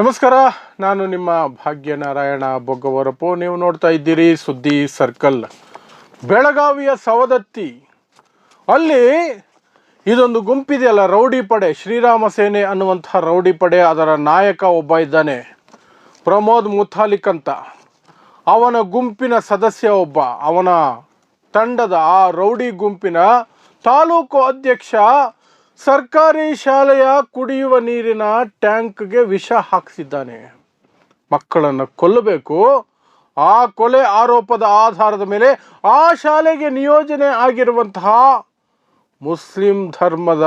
ನಮಸ್ಕಾರ, ನಾನು ನಿಮ್ಮ ಭಾಗ್ಯನಾರಾಯಣ ಬೊಗ್ಗವರಪ್ಪು ನೀವು ನೋಡ್ತಾ ಇದ್ದೀರಿ ಸುದ್ದಿ ಸರ್ಕಲ್. ಬೆಳಗಾವಿಯ ಸವದತ್ತಿ. ಅಲ್ಲಿ ಇದೊಂದು ಗುಂಪಿದೆಯಲ್ಲ ರೌಡಿ ಪಡೆ, ಶ್ರೀರಾಮ ಸೇನೆ ಅನ್ನುವಂತಹ ರೌಡಿ ಪಡೆ, ಅದರ ನಾಯಕ ಒಬ್ಬ ಇದ್ದಾನೆ, ಪ್ರಮೋದ್ ಮುಥಾಲಿಕ್ ಅಂತ ಅವನ ಗುಂಪಿನ ಸದಸ್ಯ ಒಬ್ಬ, ಅವನ ತಂಡದ ಆ ರೌಡಿ ಗುಂಪಿನ ತಾಲೂಕು ಅಧ್ಯಕ್ಷ ಸರ್ಕಾರಿ ಶಾಲೆಯ ಕುಡಿಯುವ ನೀರಿನ ಟ್ಯಾಂಕ್ಗೆ ವಿಷ ಹಾಕಿಸಿದ್ದಾನೆ. ಮಕ್ಕಳನ್ನು ಕೊಲ್ಲಬೇಕು. ಆ ಕೊಲೆ ಆರೋಪದ ಆಧಾರದ ಮೇಲೆ ಆ ಶಾಲೆಗೆ ನಿಯೋಜನೆ ಆಗಿರುವಂತಹ ಮುಸ್ಲಿಂ ಧರ್ಮದ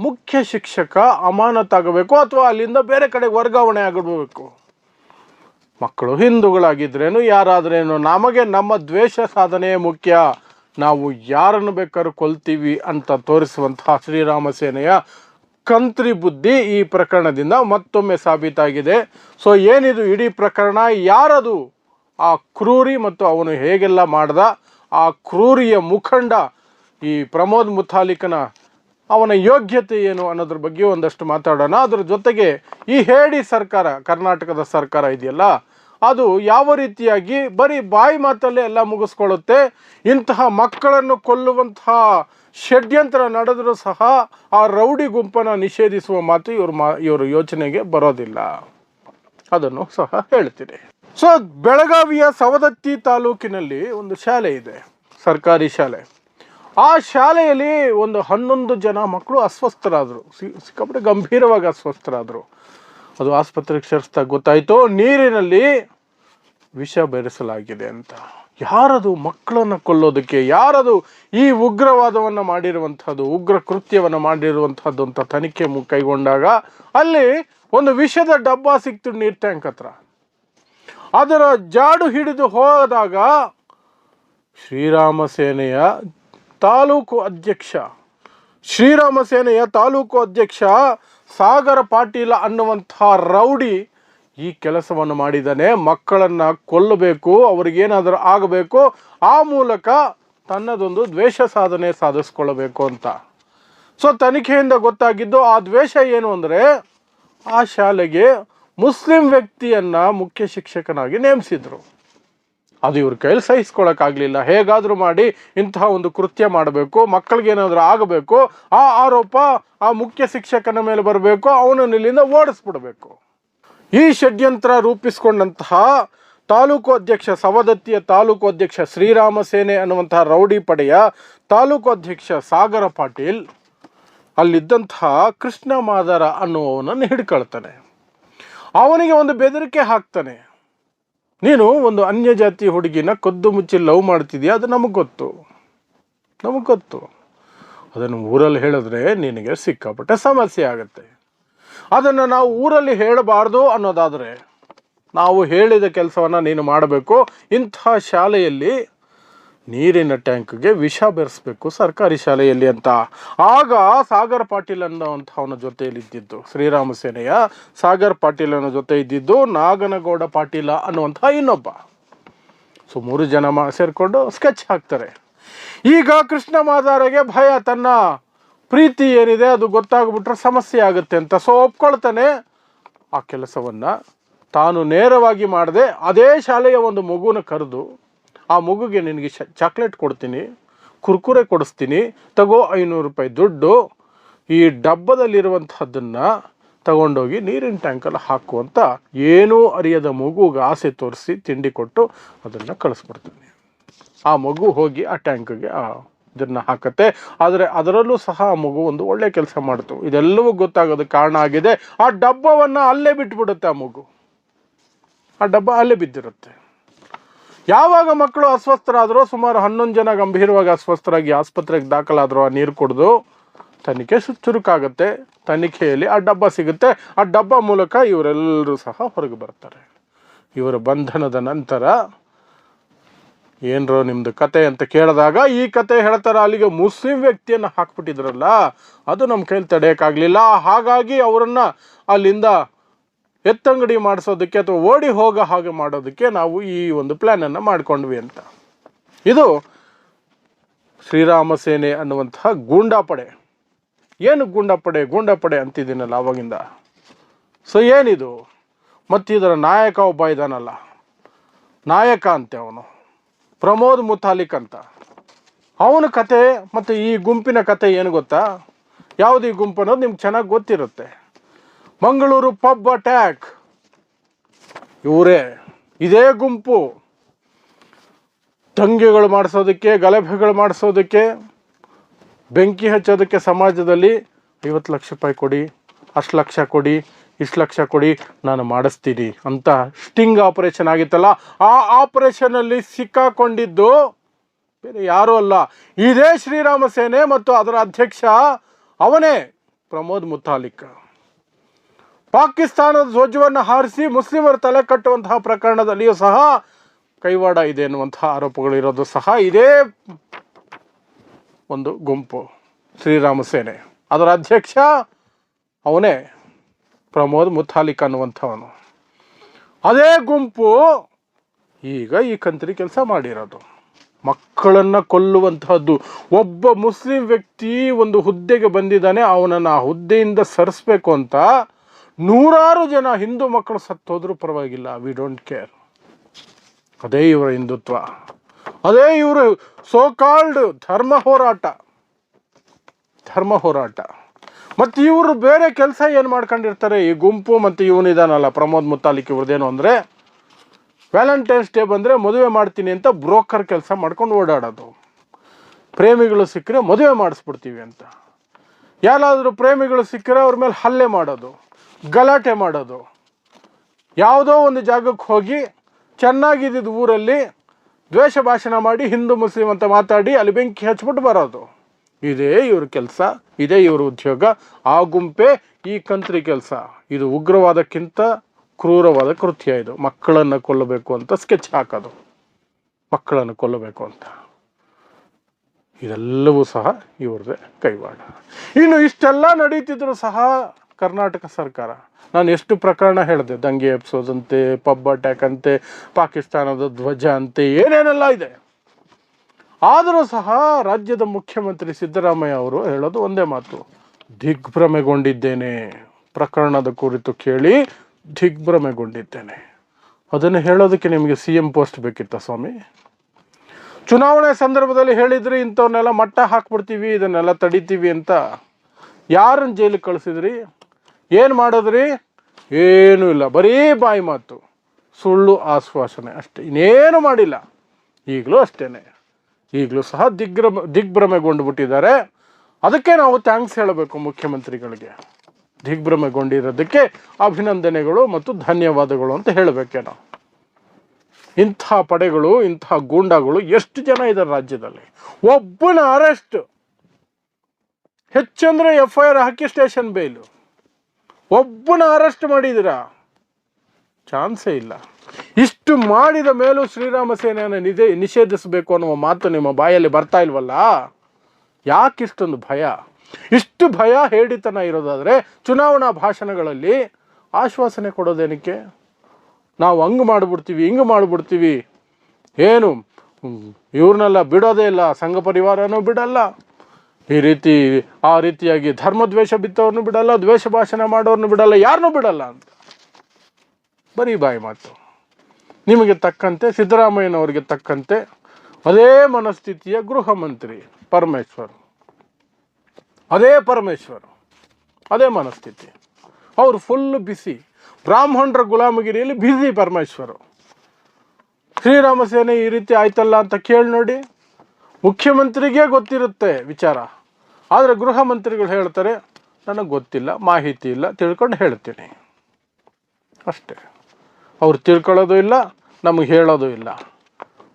ಮುಖ್ಯ ಶಿಕ್ಷಕ ಅಮಾನತಾಗಬೇಕು ಅಥವಾ ಅಲ್ಲಿಂದ ಬೇರೆ ಕಡೆ ವರ್ಗಾವಣೆ ಆಗಬೇಕು. ಮಕ್ಕಳು ಹಿಂದೂಗಳಾಗಿದ್ರೇನು, ಯಾರಾದ್ರೇನು, ನಮಗೆ ನಮ್ಮ ದ್ವೇಷ ಸಾಧನೆ ಮುಖ್ಯ. ನಾವು ಯಾರನ್ನು ಬೇಕಾದ್ರೂ ಕೊಲ್ತೀವಿ ಅಂತ ತೋರಿಸುವಂತಹ ಶ್ರೀರಾಮ ಸೇನೆಯ ಕಂತ್ರಿ ಬುದ್ಧಿ ಈ ಪ್ರಕರಣದಿಂದ ಮತ್ತೊಮ್ಮೆ ಸಾಬೀತಾಗಿದೆ. ಸೊ ಏನಿದು ಇಡೀ ಪ್ರಕರಣ? ಯಾರದು? ಆ ಕ್ರೂರಿ ಮತ್ತು ಅವನು ಹೇಗೆಲ್ಲ ಮಾಡ್ದ? ಆ ಕ್ರೂರಿಯ ಮುಖಂಡ ಈ ಪ್ರಮೋದ್ ಮುತಾಲಿಕನ ಅವನ ಯೋಗ್ಯತೆ ಏನು ಅನ್ನೋದ್ರ ಬಗ್ಗೆ ಒಂದಷ್ಟು ಮಾತಾಡೋಣ. ಅದ್ರ ಜೊತೆಗೆ ಈ ಹೇಡಿ ಸರ್ಕಾರ, ಕರ್ನಾಟಕದ ಸರ್ಕಾರ ಇದೆಯಲ್ಲ ಅದು ಯಾವ ರೀತಿಯಾಗಿ ಬರೀ ಬಾಯಿ ಮಾತಲ್ಲೇ ಎಲ್ಲ ಮುಗಿಸ್ಕೊಳ್ಳುತ್ತೆ. ಇಂತಹ ಮಕ್ಕಳನ್ನು ಕೊಲ್ಲುವಂತಹ ಷಡ್ಯಂತ್ರ ನಡೆದರೂ ಸಹ ಆ ರೌಡಿ ಗುಂಪನ್ನು ನಿಷೇಧಿಸುವ ಮಾತು ಇವರು ಮಾ, ಇವರು ಯೋಚನೆಗೆ ಬರೋದಿಲ್ಲ. ಅದನ್ನು ಸಹ ಹೇಳ್ತೀನಿ. ಸೊ, ಬೆಳಗಾವಿಯ ಸವದತ್ತಿ ತಾಲೂಕಿನಲ್ಲಿ ಒಂದು ಶಾಲೆ ಇದೆ, ಸರ್ಕಾರಿ ಶಾಲೆ. ಆ ಶಾಲೆಯಲ್ಲಿ ಒಂದು ಹನ್ನೊಂದು ಜನ ಮಕ್ಕಳು ಅಸ್ವಸ್ಥರಾದರು. ಸಿಕ್ಕಾಪಟ್ಟೆ ಗಂಭೀರವಾಗಿ ಅಸ್ವಸ್ಥರಾದರು. ಅದು ಆಸ್ಪತ್ರೆಗೆ ಸೇರಿಸ್ದಾಗ ಗೊತ್ತಾಯಿತು, ನೀರಿನಲ್ಲಿ ವಿಷ ಬೆರೆಸಲಾಗಿದೆ ಅಂತ. ಯಾರದು ಮಕ್ಕಳನ್ನು ಕೊಲ್ಲೋದಕ್ಕೆ, ಯಾರದು ಈ ಉಗ್ರವಾದವನ್ನು ಮಾಡಿರುವಂಥದ್ದು, ಉಗ್ರ ಕೃತ್ಯವನ್ನು ಮಾಡಿರುವಂಥದ್ದು ಅಂತ ತನಿಖೆ ಕೈಗೊಂಡಾಗ ಅಲ್ಲಿ ಒಂದು ವಿಷದ ಡಬ್ಬ ಸಿಕ್ತು ನೀರ್ ಟ್ಯಾಂಕ್ ಹತ್ರ. ಅದರ ಜಾಡು ಹಿಡಿದು ಹೋದಾಗ ಶ್ರೀರಾಮ ಸೇನೆಯ ತಾಲೂಕು ಅಧ್ಯಕ್ಷ, ಶ್ರೀರಾಮ ಸೇನೆಯ ತಾಲೂಕು ಅಧ್ಯಕ್ಷ ಸಾಗರ ಪಾಟೀಲ ಅನ್ನುವಂಥ ರೌಡಿ ಈ ಕೆಲಸವನ್ನು ಮಾಡಿದ್ದಾನೆ ಮಕ್ಕಳನ್ನು ಕೊಲ್ಲಬೇಕು, ಅವ್ರಿಗೇನಾದರೂ ಆಗಬೇಕು, ಆ ಮೂಲಕ ತನ್ನದೊಂದು ದ್ವೇಷ ಸಾಧನೆ ಸಾಧಿಸ್ಕೊಳ್ಬೇಕು ಅಂತ. ಸೊ ತನಿಖೆಯಿಂದ ಗೊತ್ತಾಗಿದ್ದು ಆ ದ್ವೇಷ ಏನು ಅಂದರೆ, ಆ ಶಾಲೆಗೆ ಮುಸ್ಲಿಂ ವ್ಯಕ್ತಿಯನ್ನ ಮುಖ್ಯ ಶಿಕ್ಷಕನಾಗಿ ನೇಮಿಸಿದ್ರು. ಅದು ಇವ್ರ ಕೈಲಿ ಸಹಿಸ್ಕೊಳಕ್ಕಾಗಲಿಲ್ಲ. ಹೇಗಾದರೂ ಮಾಡಿ ಇಂತಹ ಒಂದು ಕೃತ್ಯ ಮಾಡಬೇಕು, ಮಕ್ಕಳಿಗೇನಾದರೂ ಆಗಬೇಕು, ಆ ಆರೋಪ ಆ ಮುಖ್ಯ ಶಿಕ್ಷಕನ ಮೇಲೆ ಬರಬೇಕು, ಅವನನ್ನು ಇಲ್ಲಿಂದ ಓಡಿಸ್ಬಿಡಬೇಕು. ಈ ಷಡ್ಯಂತ್ರ ರೂಪಿಸಿಕೊಂಡಂತಹ ತಾಲೂಕು ಅಧ್ಯಕ್ಷ ಸವದತ್ತಿಯ ತಾಲೂಕು ಅಧ್ಯಕ್ಷ ಶ್ರೀರಾಮ ಸೇನೆ ಅನ್ನುವಂತಹ ರೌಡಿ ಪಡೆಯ ತಾಲೂಕು ಅಧ್ಯಕ್ಷ ಸಾಗರ ಪಾಟೀಲ್ ಅಲ್ಲಿದ್ದಂತಹ ಕೃಷ್ಣ ಮಾದರ ಅನ್ನುವವನನ್ನು ಹಿಡ್ಕೊಳ್ತಾನೆ. ಅವನಿಗೆ ಒಂದು ಬೆದರಿಕೆ ಹಾಕ್ತಾನೆ. ನೀನು ಒಂದು ಅನ್ಯ ಜಾತಿ ಹುಡುಗಿನ ಕದ್ದು ಮುಚ್ಚಿ ಲವ್ ಮಾಡ್ತಿದ್ಯಾ? ಅದು ನಮಗೆ ಗೊತ್ತು. ನಮಗೆ ಗೊತ್ತು. ಅದನ್ನು ಊರಲ್ಲಿ ಹೇಳಿದ್ರೆ ನಿನಗೆ ಸಿಕ್ಕಾಪಟ್ಟೆ ಸಮಸ್ಯೆ ಆಗುತ್ತೆ. ಅದನ್ನು ನಾವು ಊರಲ್ಲಿ ಹೇಳಬಾರ್ದು ಅನ್ನೋದಾದರೆ ನಾವು ಹೇಳಿದ ಕೆಲಸವನ್ನು ನೀನು ಮಾಡಬೇಕು. ಇಂಥ ಶಾಲೆಯಲ್ಲಿ ನೀರಿನ ಟ್ಯಾಂಕ್ಗೆ ವಿಷ ಬೆರೆಸ್ಬೇಕು ಸರ್ಕಾರಿ ಶಾಲೆಯಲ್ಲಿ ಅಂತ. ಆಗ ಸಾಗರ್ ಪಾಟೀಲ್ ಅನ್ನೋವಂಥವನ ಜೊತೆಯಲ್ಲಿ ಇದ್ದಿದ್ದು, ಶ್ರೀರಾಮ ಸೇನೆಯ ಸಾಗರ್ ಪಾಟೀಲನ ಜೊತೆ ಇದ್ದಿದ್ದು, ನಾಗನಗೌಡ ಪಾಟೀಲ ಅನ್ನುವಂಥ ಇನ್ನೊಬ್ಬ. ಸೊ, ಮೂರು ಜನ ಮಾ ಸೇರಿಕೊಂಡು ಸ್ಕೆಚ್ ಹಾಕ್ತಾರೆ. ಈಗ ಕೃಷ್ಣ ಮಾದಾರಗೆ ಭಯ ತನ್ನ ಪ್ರೀತಿ ಏನಿದೆ ಅದು ಗೊತ್ತಾಗ್ಬಿಟ್ರೆ ಸಮಸ್ಯೆ ಆಗುತ್ತೆ ಅಂತ. ಸೊ ಒಪ್ಕೊಳ್ತಾನೆ ಆ ಕೆಲಸವನ್ನು. ತಾನು ನೇರವಾಗಿ ಮಾಡದೆ ಅದೇ ಶಾಲೆಯ ಒಂದು ಮಗುನ ಕರೆದು, ಆ ಮಗುಗೆ ನಿನಗೆ ಚಾಕ್ಲೇಟ್ ಕೊಡ್ತೀನಿ, ಕುರ್ಕುರೆ ಕೊಡಿಸ್ತೀನಿ, ತಗೋ ಐನೂರು ರೂಪಾಯಿ ದುಡ್ಡು, ಈ ಡಬ್ಬದಲ್ಲಿರುವಂತಹದ್ದನ್ನು ತಗೊಂಡೋಗಿ ನೀರಿನ ಟ್ಯಾಂಕಲ್ಲಿ ಹಾಕು ಅಂತ ಏನೂ ಅರಿಯದ ಮಗುಗೆ ಆಸೆ ತೋರಿಸಿ ತಿಂಡಿ ಕೊಟ್ಟು ಅದನ್ನು ಕಳಿಸ್ಬಿಡ್ತಾನೆ. ಆ ಮಗು ಹೋಗಿ ಆ ಟ್ಯಾಂಕ್ಗೆ, ಆ ಇದನ್ನು ಹಾಕುತ್ತೆ. ಆದರೆ ಅದರಲ್ಲೂ ಸಹ ಆ ಮಗು ಒಂದು ಒಳ್ಳೆ ಕೆಲಸ ಮಾಡ್ತು ಇದೆಲ್ಲವೂ ಗೊತ್ತಾಗೋದಕ್ಕೆ ಕಾರಣ ಆಗಿದೆ. ಆ ಡಬ್ಬವನ್ನು ಅಲ್ಲೇ ಬಿಟ್ಬಿಡುತ್ತೆ ಆ ಮಗು. ಆ ಡಬ್ಬ ಅಲ್ಲೇ ಬಿದ್ದಿರುತ್ತೆ. ಯಾವಾಗ ಮಕ್ಕಳು ಅಸ್ವಸ್ಥರಾದರೂ ಸುಮಾರು ಹನ್ನೊಂದು ಜನ ಗಂಭೀರವಾಗಿ ಅಸ್ವಸ್ಥರಾಗಿ ಆಸ್ಪತ್ರೆಗೆ ದಾಖಲಾದರೂ ಆ ನೀರು ಕುಡಿದು ತನಿಖೆ ಚುರುಕಾಗುತ್ತೆ. ತನಿಖೆಯಲ್ಲಿ ಆ ಡಬ್ಬ ಸಿಗುತ್ತೆ. ಆ ಡಬ್ಬ ಮೂಲಕ ಇವರೆಲ್ಲರೂ ಸಹ ಹೊರಗೆ ಬರ್ತಾರೆ. ಇವರ ಬಂಧನದ ನಂತರ ಏನ್ರೋ ನಿಮ್ದು ಕತೆ ಅಂತ ಕೇಳಿದಾಗ ಈ ಕತೆ ಹೇಳ್ತಾರೆ? ಅಲ್ಲಿಗೆ ಮುಸ್ಲಿಂ ವ್ಯಕ್ತಿಯನ್ನು ಹಾಕ್ಬಿಟ್ಟಿದ್ರಲ್ಲ, ಅದು ನಮ್ಮ ಕೈಲಿ ತಡೆಯೋಕ್ಕಾಗಲಿಲ್ಲ. ಹಾಗಾಗಿ ಅವರನ್ನು ಅಲ್ಲಿಂದ ಎತ್ತಂಗಡಿ ಮಾಡಿಸೋದಕ್ಕೆ ಅಥವಾ ಓಡಿ ಹೋಗೋ ಹಾಗೆ ಮಾಡೋದಕ್ಕೆ ನಾವು ಈ ಒಂದು ಪ್ಲ್ಯಾನನ್ನು ಮಾಡ್ಕೊಂಡ್ವಿ ಅಂತ. ಇದು ಶ್ರೀರಾಮ ಸೇನೆ ಅನ್ನುವಂತಹ ಗೂಂಡಾಪಡೆ. ಏನು ಗೂಂಡಾಪಡೆ? ಗೂಂಡಾಪಡೆ ಅಂತಿದ್ದೀನಲ್ಲ ಅವಾಗಿಂದ. ಸೊ ಏನಿದು? ಮತ್ತಿದರ ನಾಯಕ ಒಬ್ಬ ಇದಾನಲ್ಲ. ನಾಯಕ ಅಂತೆ ಅವನು. ಪ್ರಮೋದ್ ಮುತಾಲಿಕ್ ಅಂತ. ಅವನ ಕತೆ ಮತ್ತು ಈ ಗುಂಪಿನ ಕತೆ ಏನು ಗೊತ್ತಾ? ಯಾವುದು ಈ ಗುಂಪು ಅನ್ನೋದು ನಿಮ್ಗೆ ಚೆನ್ನಾಗಿ ಗೊತ್ತಿರುತ್ತೆ. Mangaluru pub attack. ಇವರೇ, ಇದೇ ಗುಂಪು. ದಂಗೆಗಳು ಮಾಡಿಸೋದಕ್ಕೆ, ಗಲಭೆಗಳು ಮಾಡಿಸೋದಕ್ಕೆ, ಬೆಂಕಿ ಹಚ್ಚೋದಕ್ಕೆ ಸಮಾಜದಲ್ಲಿ ಐವತ್ತು ಲಕ್ಷ ರೂಪಾಯಿ ಕೊಡಿ, ಅಷ್ಟು ಲಕ್ಷ ಕೊಡಿ ಇಷ್ಟು ಲಕ್ಷ ಕೊಡಿ, ನಾನು ಮಾಡಿಸ್ತೀನಿ ಅಂತ ಸ್ಟಿಂಗ್ ಆಪರೇಷನ್ ಆಗಿತ್ತಲ್ಲ, ಆ ಆಪರೇಷನಲ್ಲಿ ಸಿಕ್ಕಾಕೊಂಡಿದ್ದು ಬೇರೆ ಯಾರೂ ಅಲ್ಲ. ಇದೇ ಶ್ರೀರಾಮ ಸೇನೆ ಮತ್ತು ಅದರ ಅಧ್ಯಕ್ಷ ಅವನೇ ಪ್ರಮೋದ್ ಮುತಾಲಿಕ್. ಪಾಕಿಸ್ತಾನದ ಧ್ವಜವನ್ನು ಹಾರಿಸಿ ಮುಸ್ಲಿಮರ ತಲೆ ಕಟ್ಟುವಂತಹ ಪ್ರಕರಣದಲ್ಲಿಯೂ ಸಹ ಕೈವಾಡ ಇದೆ ಎನ್ನುವಂತಹ ಆರೋಪಗಳು ಇರೋದು ಸಹ ಇದೇ ಒಂದು ಗುಂಪು. ಶ್ರೀರಾಮ ಸೇನೆ. ಅದರ ಅಧ್ಯಕ್ಷ ಅವನೇ. ಪ್ರಮೋದ್ ಮುತಾಲಿಕ್ ಅನ್ನುವಂಥವನು. ಅದೇ ಗುಂಪು ಈಗ ಈ ಕಂತ್ರಿ ಕೆಲಸ ಮಾಡಿರೋದು. ಮಕ್ಕಳನ್ನು ಕೊಲ್ಲುವಂತಹದ್ದು. ಒಬ್ಬ ಮುಸ್ಲಿಂ ವ್ಯಕ್ತಿ ಒಂದು ಹುದ್ದೆಗೆ ಬಂದಿದ್ದಾನೆ, ಅವನನ್ನು ಆ ಹುದ್ದೆಯಿಂದ ಸರಿಸ್ಬೇಕು ಅಂತ ನೂರಾರು ಜನ ಹಿಂದೂ ಮಕ್ಕಳು ಸತ್ತೋದ್ರೂ ಪರವಾಗಿಲ್ಲ. ವಿ ಡೋಂಟ್ ಕೇರ್ ಅದೇ ಇವರ ಹಿಂದುತ್ವ. ಅದೇ ಇವರು ಸೋಕಾಲ್ಡ್ ಧರ್ಮ ಹೋರಾಟ. ಧರ್ಮ ಹೋರಾಟ. ಮತ್ತು ಇವರು ಬೇರೆ ಕೆಲಸ ಏನು ಮಾಡ್ಕೊಂಡಿರ್ತಾರೆ? ಈ ಗುಂಪು ಮತ್ತು ಇವನಿದಾನಲ್ಲ ಪ್ರಮೋದ್ ಮುತಾಲಿಕ್ ಇವ್ರದ್ದೇನು ಅಂದರೆ, ವ್ಯಾಲೆಂಟೈನ್ಸ್ ಡೇ ಬಂದರೆ ಮದುವೆ ಮಾಡ್ತೀನಿ ಅಂತ ಬ್ರೋಕರ್ ಕೆಲಸ ಮಾಡ್ಕೊಂಡು ಓಡಾಡೋದು. ಪ್ರೇಮಿಗಳು ಸಿಕ್ಕರೆ ಮದುವೆ ಮಾಡಿಸ್ಬಿಡ್ತೀವಿ ಅಂತ. ಯಾರಾದರೂ ಪ್ರೇಮಿಗಳು ಸಿಕ್ಕರೆ ಅವ್ರ ಮೇಲೆ ಹಲ್ಲೆ ಮಾಡೋದು, ಗಲಾಟೆ ಮಾಡೋದು. ಯಾವುದೋ ಒಂದು ಜಾಗಕ್ಕೆ ಹೋಗಿ ಚೆನ್ನಾಗಿದ್ದಿದ್ದು ಊರಲ್ಲಿ ದ್ವೇಷ ಭಾಷಣ ಮಾಡಿ ಹಿಂದೂ ಮುಸ್ಲಿಂ ಅಂತ ಮಾತಾಡಿ ಅಲ್ಲಿ ಬೆಂಕಿ ಹಚ್ಬಿಟ್ಟು ಬರೋದು. ಇದೇ ಇವ್ರ ಕೆಲಸ, ಇದೇ ಇವ್ರ ಉದ್ಯೋಗ, ಆ ಗುಂಪೇ ಈ ಕಂತ್ರಿ ಕೆಲಸ. ಇದು ಉಗ್ರವಾದಕ್ಕಿಂತ ಕ್ರೂರವಾದ ಕೃತ್ಯ ಇದು. ಮಕ್ಕಳನ್ನು ಕೊಲ್ಲಬೇಕು ಅಂತ ಸ್ಕೆಚ್ ಹಾಕೋದು. ಮಕ್ಕಳನ್ನು ಕೊಲ್ಲಬೇಕು ಅಂತ. ಇದೆಲ್ಲವೂ ಸಹ ಇವ್ರದ್ದೇ ಕೈವಾಡ. ಇನ್ನು ಇಷ್ಟೆಲ್ಲ ನಡೀತಿದ್ರು ಸಹ ಕರ್ನಾಟಕ ಸರ್ಕಾರ. ನಾನು ಎಷ್ಟು ಪ್ರಕರಣ ಹೇಳಿದೆ. ದಂಗೆ ಎಪ್ಸೋದಂತೆ, ಪಬ್ ಅಟ್ಯಾಕ್ ಅಂತೆ, ಪಾಕಿಸ್ತಾನದ ಧ್ವಜ ಅಂತೆ, ಏನೇನೆಲ್ಲ ಇದೆ. ಆದರೂ ಸಹ ರಾಜ್ಯದ ಮುಖ್ಯಮಂತ್ರಿ ಸಿದ್ದರಾಮಯ್ಯ ಅವರು ಹೇಳೋದು ಒಂದೇ ಮಾತು. ದಿಗ್ಭ್ರಮೆಗೊಂಡಿದ್ದೇನೆ. ಪ್ರಕರಣದ ಕುರಿತು ಕೇಳಿ ದಿಗ್ಭ್ರಮೆಗೊಂಡಿದ್ದೇನೆ. ಅದನ್ನು ಹೇಳೋದಕ್ಕೆ ನಿಮಗೆ ಸಿ ಎಂ ಪೋಸ್ಟ್ ಬೇಕಿತ್ತ ಸ್ವಾಮಿ? ಚುನಾವಣೆ ಸಂದರ್ಭದಲ್ಲಿ ಹೇಳಿದ್ರಿ ಇಂಥವನ್ನೆಲ್ಲ ಮಟ್ಟ ಹಾಕ್ಬಿಡ್ತೀವಿ, ಇದನ್ನೆಲ್ಲ ತಡಿತೀವಿ ಅಂತ. ಯಾರನ್ನು ಜೈಲಿಗೆ ಕಳಿಸಿದ್ರಿ? ಏನು ಮಾಡಿದ್ರಿ? ಏನೂ ಇಲ್ಲ. ಬರೀ ಬಾಯಿ ಮಾತು. ಸುಳ್ಳು ಆಶ್ವಾಸನೆ ಅಷ್ಟೇ. ಇನ್ನೇನು ಮಾಡಿಲ್ಲ. ಈಗಲೂ ಅಷ್ಟೇ ಈಗಲೂ ಸಹ ದಿಗ್ಭ್ರಮ ದಿಗ್ಭ್ರಮೆಗೊಂಡು ಬಿಟ್ಟಿದ್ದಾರೆ ಅದಕ್ಕೆ ನಾವು ಥ್ಯಾಂಕ್ಸ್ ಹೇಳಬೇಕು ಮುಖ್ಯಮಂತ್ರಿಗಳಿಗೆ. ದಿಗ್ಭ್ರಮೆಗೊಂಡಿರೋದಕ್ಕೆ ಅಭಿನಂದನೆಗಳು ಮತ್ತು ಧನ್ಯವಾದಗಳು ಅಂತ ಹೇಳಬೇಕೇನೋ ಇಂಥ ಪಡೆಗಳು, ಇಂಥ ಗೂಂಡಾಗಳು ಎಷ್ಟು ಜನ ಇದ್ದಾರೆ ರಾಜ್ಯದಲ್ಲಿ? ಒಬ್ಬನ ಅರೆಸ್ಟ್ ಹೆಚ್ಚಂದ್ರೆ ಎಫ್ ಐ ಆರ್ ಹಾಕಿ ಸ್ಟೇಷನ್ ಬೇಲು ಒಬ್ಬನ ಅರೆಸ್ಟ್ ಮಾಡಿದಿರಾ ಚಾನ್ಸೇ ಇಲ್ಲ. ಇಷ್ಟು ಮಾಡಿದ ಮೇಲೂ ಶ್ರೀರಾಮ ಸೇನೆಯನ್ನು ನಿಧೆ ನಿಷೇಧಿಸಬೇಕು ಅನ್ನುವ ಮಾತು ನಿಮ್ಮ ಬಾಯಲ್ಲಿ ಬರ್ತಾ ಇಲ್ವಲ್ಲ? ಯಾಕೆ ಇಷ್ಟೊಂದು ಭಯ? ಇಷ್ಟು ಭಯ ಹೇಡಿತನ ಇರೋದಾದರೆ ಚುನಾವಣಾ ಭಾಷಣಗಳಲ್ಲಿ ಆಶ್ವಾಸನೆ ಕೊಡೋದೇನಕ್ಕೆ? ನಾವು ಹಂಗೆ ಮಾಡಿಬಿಡ್ತೀವಿ, ಹಿಂಗೆ ಮಾಡಿಬಿಡ್ತೀವಿ. ಏನು? ಇವ್ರನ್ನೆಲ್ಲ ಬಿಡೋದೇ ಇಲ್ಲ, ಸಂಘ ಪರಿವಾರನೂ ಬಿಡಲ್ಲ. ಈ ರೀತಿ, ಆ ರೀತಿಯಾಗಿ ಧರ್ಮದ್ವೇಷ ಬಿತ್ತವ್ರನ್ನೂ ಬಿಡಲ್ಲ, ದ್ವೇಷ ಭಾಷಣ ಮಾಡೋರ್ನು ಬಿಡಲ್ಲ ಯಾರನ್ನೂ ಬಿಡಲ್ಲ ಅಂತ. ಬರೀ ಬಾಯಿ ಮಾತು. ನಿಮಗೆ ತಕ್ಕಂತೆ ಸಿದ್ದರಾಮಯ್ಯನವರಿಗೆ ತಕ್ಕಂತೆ ಅದೇ ಮನಸ್ಥಿತಿಯ ಗೃಹ ಮಂತ್ರಿ ಪರಮೇಶ್ವರ್. ಅದೇ ಪರಮೇಶ್ವರ್. ಅದೇ ಮನಸ್ಥಿತಿ. ಅವರು ಫುಲ್ ಬಿಸಿ ಬ್ರಾಹ್ಮಣರ ಗುಲಾಮಗಿರಿಯಲ್ಲಿ ಬಿಸಿ ಪರಮೇಶ್ವರ್. ಶ್ರೀರಾಮ ಸೇನೆ ಈ ರೀತಿ ಆಯ್ತಲ್ಲ ಅಂತ ಕೇಳಿ ನೋಡಿ. ಮುಖ್ಯಮಂತ್ರಿಗೆ ಗೊತ್ತಿರುತ್ತೆ ವಿಚಾರ. ಆದರೆ ಗೃಹ ಮಂತ್ರಿಗಳು ಹೇಳ್ತಾರೆ, ನನಗೆ ಗೊತ್ತಿಲ್ಲ, ಮಾಹಿತಿ ಇಲ್ಲ, ತಿಳ್ಕೊಂಡು ಹೇಳ್ತೀನಿ. ಅಷ್ಟೇ. ಅವ್ರು ತಿಳ್ಕೊಳ್ಳೋದು ಇಲ್ಲ, ನಮಗೆ ಹೇಳೋದು ಇಲ್ಲ.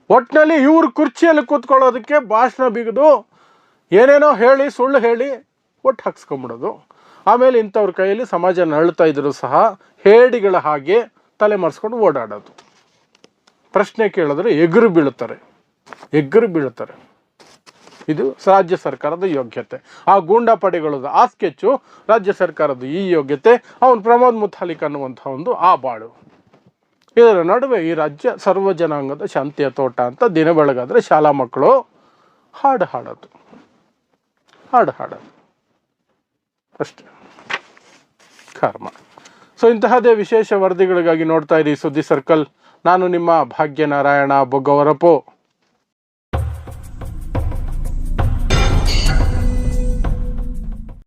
ಒಟ್ಟಿನಲ್ಲಿ ಇವ್ರ ಕುರ್ಚಿಯಲ್ಲಿ ಕೂತ್ಕೊಳ್ಳೋದಕ್ಕೆ ಭಾಷಣ ಬಿಗಿದು ಏನೇನೋ ಹೇಳಿ, ಸುಳ್ಳು ಹೇಳಿ ಒಟ್ಟು ಹಾಕ್ಸ್ಕೊಂಬಿಡೋದು. ಆಮೇಲೆ ಇಂಥವ್ರ ಕೈಯಲ್ಲಿ ಸಮಾಜ ನಳ್ತಾ ಇದ್ರು ಸಹ ಹೇಡಿಗಳ ಹಾಗೆ ತಲೆ ಮರೆಸ್ಕೊಂಡು ಓಡಾಡೋದು. ಪ್ರಶ್ನೆ ಕೇಳಿದ್ರೆ ಎಗುರು ಬೀಳುತ್ತಾರೆ. ಎಗರು ಬೀಳುತ್ತಾರೆ. ಇದು ರಾಜ್ಯ ಸರ್ಕಾರದ ಯೋಗ್ಯತೆ. ಆ ಗೂಂಡಾ ಪಡೆಗಳದ್ದು ಆ ಸ್ಕೆಚ್ಚು, ರಾಜ್ಯ ಸರ್ಕಾರದ ಈ ಯೋಗ್ಯತೆ, ಅವನು ಪ್ರಮೋದ್ ಮುತಾಲಿಕ್ ಅನ್ನುವಂಥ ಒಂದು ಆ ಬಾಳು. ಇದರ ನಡುವೆ ಈ ರಾಜ್ಯ ಸರ್ವ ಜನಾಂಗದ ಶಾಂತಿಯ ತೋಟ ಅಂತ ದಿನ ಬೆಳಗಾದ್ರೆ ಶಾಲಾ ಮಕ್ಕಳು ಹಾಡು ಹಾಡೋದು. ಹಾಡು ಹಾಡೋದು. ಅಷ್ಟೆ. ಕರ್ಮ. ಸೊ ಇಂತಹದೇ ವಿಶೇಷ ವರದಿಗಳಿಗಾಗಿ ನೋಡ್ತಾ ಇರಿ ಸುದ್ದಿ ಸರ್ಕಲ್. ನಾನು ನಿಮ್ಮ ಭಾಗ್ಯನಾರಾಯಣ ಬೊಗ್ಗವರಪು